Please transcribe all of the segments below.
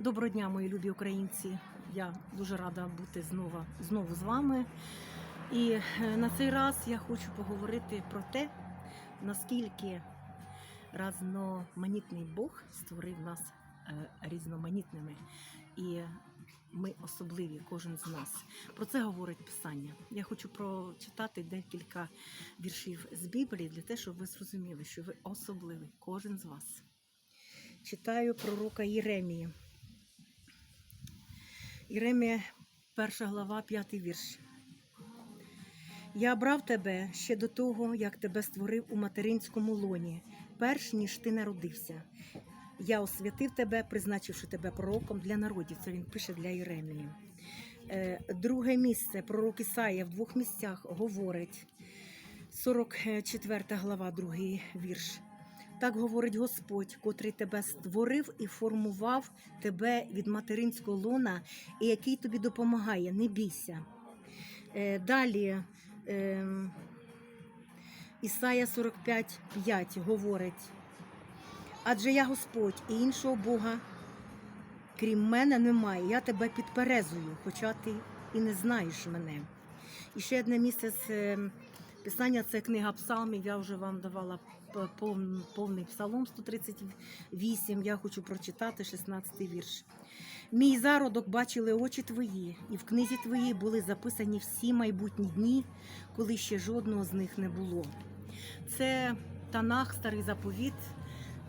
Доброго дня, мої любі українці. Я дуже рада бути знову, знову з вами. І е, на цей раз я хочу поговорити про те, наскільки разноманітний Бог створив нас е, різноманітними. І ми особливі, кожен з нас. Про це говорить Писання. Я хочу прочитати декілька віршів з Біблії для того, щоб ви зрозуміли, що ви особливий, кожен з вас. Читаю пророка Єремії. Єремія, перша глава, п'ятий вірш. Я брав тебе ще до того, як тебе створив у материнському лоні, перш ніж ти народився. Я освятив тебе, призначивши тебе пророком для народів. Це він пише для Єремії. Е, Друге місце, пророк Ісаїя в двох місцях говорить, 44 глава, другий вірш. Так говорить Господь, котрий тебе створив і формував тебе від материнського лона, і який тобі допомагає, не бійся. Е, Далі е, Ісая 45,5 говорить. Адже я Господь і іншого Бога, крім мене, немає. Я тебе підперезую, хоча ти і не знаєш мене. І ще одне місце з е, писання це книга Псалмів. Я вже вам давала повний псалом 138. Я хочу прочитати 16 вірш. Мій зародок бачили очі твої, і в книзі твоїй були записані всі майбутні дні, коли ще жодного з них не було. Це Танах, старий заповіт.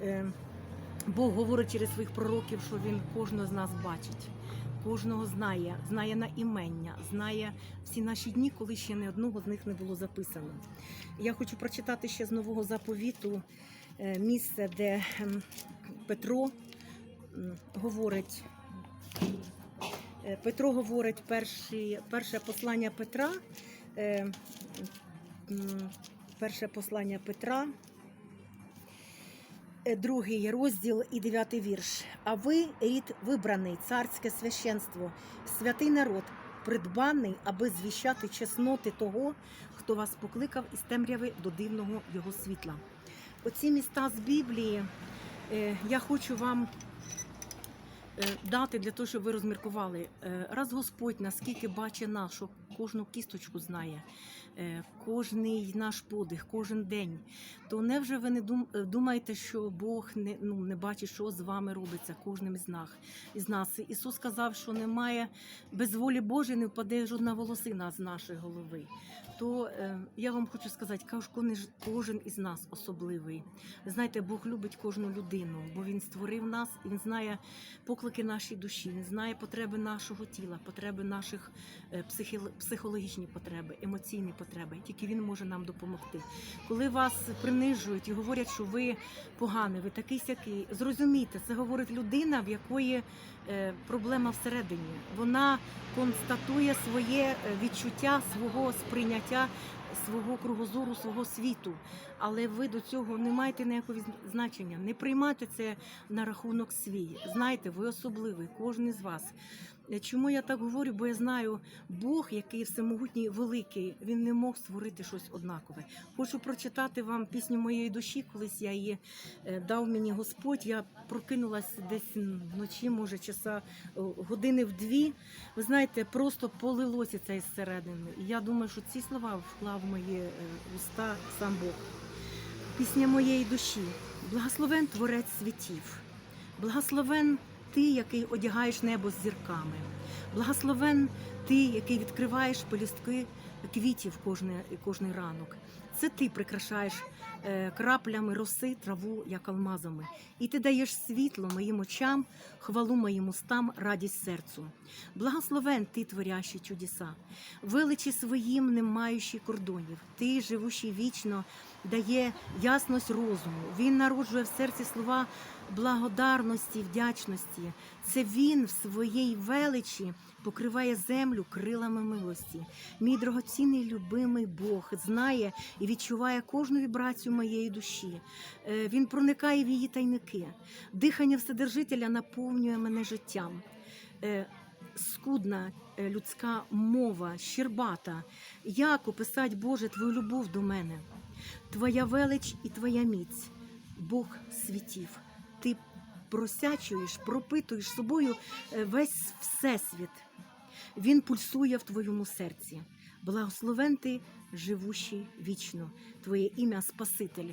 Е, Бог говорить через своїх пророків, що він кожного з нас бачить, кожного знає, знає на імення, знає всі наші дні, коли ще ні одного з них не було записано. Я хочу прочитати ще з нового заповіту е, місце, де ем, Петро говорить. е, Петро говорить перші, перше послання Петра. е, Перше послання Петра, другий розділ і дев'ятий вірш. А ви рід вибраний, царське священство, святий народ, придбаний, аби звіщати чесноти того, хто вас покликав із темряви до дивного його світла. Оці міста з Біблії е, я хочу вам е, дати для того, щоб ви розміркували. Е, Раз Господь наскільки бачить що кожну кісточку знає, е, кожний наш подих, кожен день, то невже ви не е, думаєте, що Бог не, ну, не бачить, що з вами робиться кожним із нас, із нас? Ісус сказав, що немає без волі Божої не впаде жодна волосина з нашої голови. То е, я вам хочу сказати, кожен, із нас особливий. Знаєте, Бог любить кожну людину, бо Він створив нас, Він знає поклики нашої душі, Він знає потреби нашого тіла, потреби наших е, психологічні потреби, емоційні потреби. Тільки Він може нам допомогти. Коли вас принижують і говорять, що ви поганий, ви такий сякий, зрозумійте, це говорить людина, в якої е, проблема всередині. Вона констатує своє е, відчуття, свого сприйняття, свого кругозору, свого світу. Але ви до цього не маєте ніякого значення. Не приймайте це на рахунок свій. Знайте, ви особливий, кожен із вас. Чому я так говорю? Бо я знаю, Бог, який всемогутній великий, він не мог створити щось однакове. Хочу прочитати вам пісню моєї душі. Колись я її е, дав мені Господь. Я прокинулась десь вночі, може, часа години в дві. Ви знаєте, просто полилося це із середини. І я думаю, що ці слова вклав в мої е, уста сам Бог. Пісня моєї душі. Благословен Творець світів. Благословен ти, який одягаєш небо з зірками. Благословен ти, який відкриваєш пелюстки квітів кожний, кожний ранок. Це ти прикрашаєш е, краплями роси траву, як алмазами. І ти даєш світло моїм очам, хвалу моїм устам, радість серцю. Благословен ти, творящий чудеса, величі своїм, не маючи кордонів. Ти, живущий вічно, дає ясність розуму. Він народжує в серці слова благодарності, вдячності. Це він в своїй величі покриває землю крилами милості. Мій дорогоцінний любимий Бог знає і відчуває кожну вібрацію моєї душі. Е, Він проникає в її тайники. Дихання Вседержителя наповнює мене життям. Е, Скудна е, людська мова, щербата. Як описать, Боже, Твою любов до мене? Твоя велич і Твоя міць, Бог світів. Ти просячуєш, пропитуєш собою весь всесвіт. Він пульсує в твоєму серці. Благословен ти, живущий вічно, твоє ім'я Спаситель.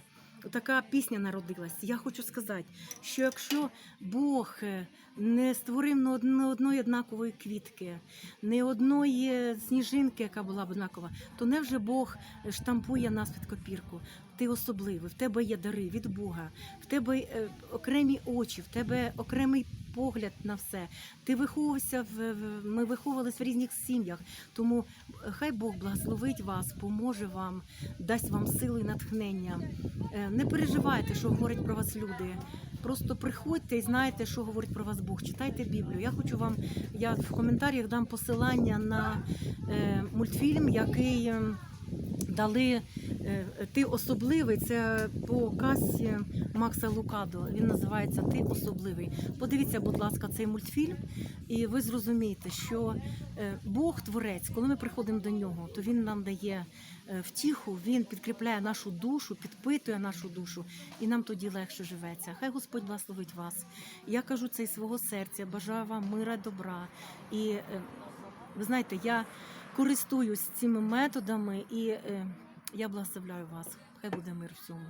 Така пісня народилась. Я хочу сказати, що якщо Бог е, не створив не одної однакової квітки, не одної сніжинки, яка була б однакова, то невже Бог штампує нас під копірку? Ти особливий, в тебе є дари від Бога, в тебе е, окремі очі, в тебе окремий погляд на все. Ти виховувався в ми виховувалися в різних сім'ях. Тому е, хай Бог благословить вас, поможе вам, дасть вам сили і натхнення. Е, Не переживайте, що говорять про вас люди. Просто приходьте і знайте, що говорить про вас Бог. Читайте Біблію. Я хочу вам, я в коментарях дам посилання на мультфільм, який е, дали Ти особливий. Це по касі Макса Лукадо. Він називається Ти особливий. Подивіться, будь ласка, цей мультфільм, і ви зрозумієте, що е, Бог творець, коли ми приходимо до нього, то він нам дає е, втіху, він підкріпляє нашу душу, підпитує нашу душу, і нам тоді легше живеться. Хай Господь благословить вас. Я кажу це із свого серця. Бажаю вам мира, добра. І е, ви знаєте, я користуюсь цими методами і е, я благословляю вас. Хай буде мир всьому.